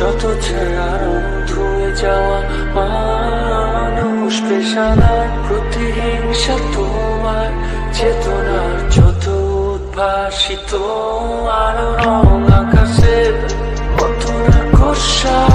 যত চেয়ারো ধুয়ে যাওয়া মানুষ, পেশাদার প্রতিহিংসা তোমার চেতনার যত উদ্ভাসিত আলো রং আকাশের অতরা কোষা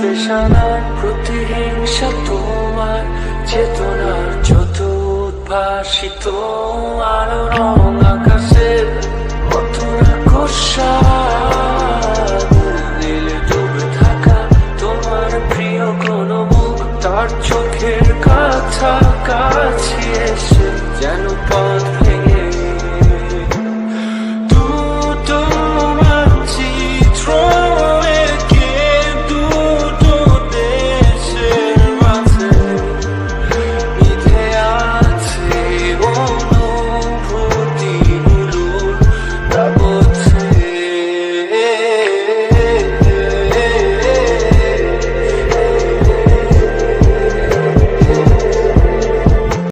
তৃষ্ণার প্রতিহিংসা তোমার চেতনার যত উদ্ভাসিত আলো রং আকাশের মতন আকর্ষণ